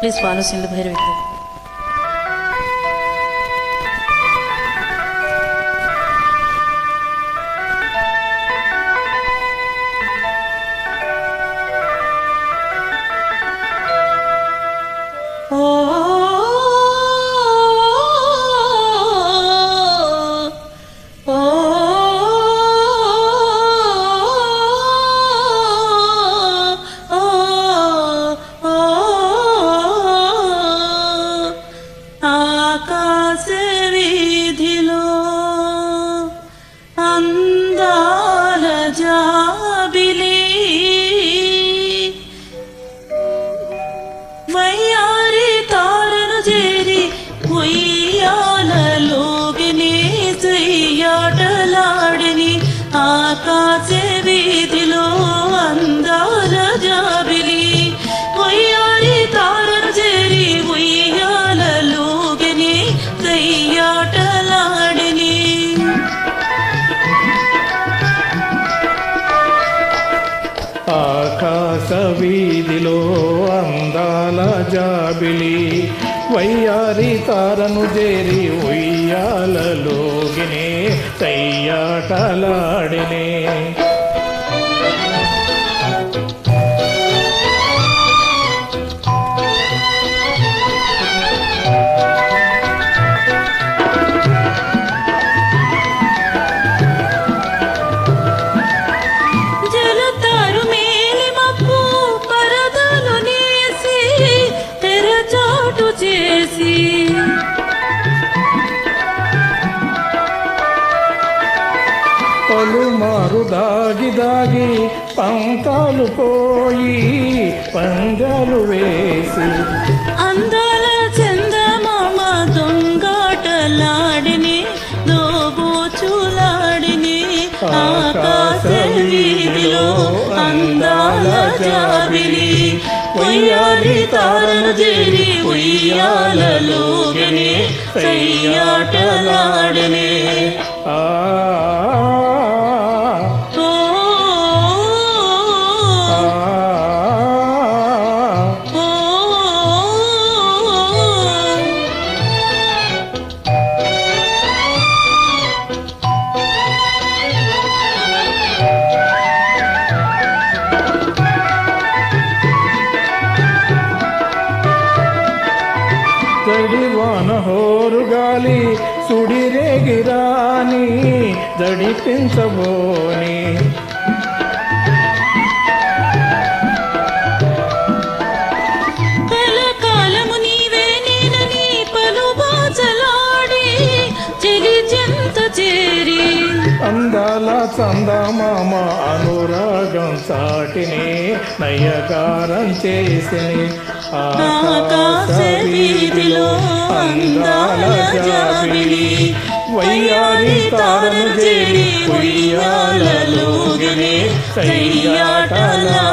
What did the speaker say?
Please follow Sindhu Bhairavi వయ్యారి తారను చేరి ఉయ్యాలలోగిని చెయ్యాటలాడిని ఆకాశ వీధిలో అందాల జాబిలి వయ్యారి తారను చేరి ఉయ్యాలలోగిని చెయ్యాటలాడిని ఆకాశ వీధిలో అందాల జాబిలి వయ్యారి తారను చేరి ఉయ్యాలలోగినే తయ్యాటలాడినే. పలుమారు దాగి దాగి పంతాలు పోయి పందాలు వేసి. అందాల చందమామ దొంగాటలాడిని దోబోచులాడిని ఆకాశ వీధిలో అందాల జాబిలి. ఉయ్యాలి తారణ చేరి ఉయ్యాలలోగని సయ్యాటలా గాలి సుడిరేగిరాని దడిపించబోని అందాల చందమామ అనురాగం సాటిని నయగారం చేసిని. ఆకాశ అందాల జాబిలి వయ్యారి తారను చేరి ఉయ్యాలలోగిని సయ్యాటలాడిని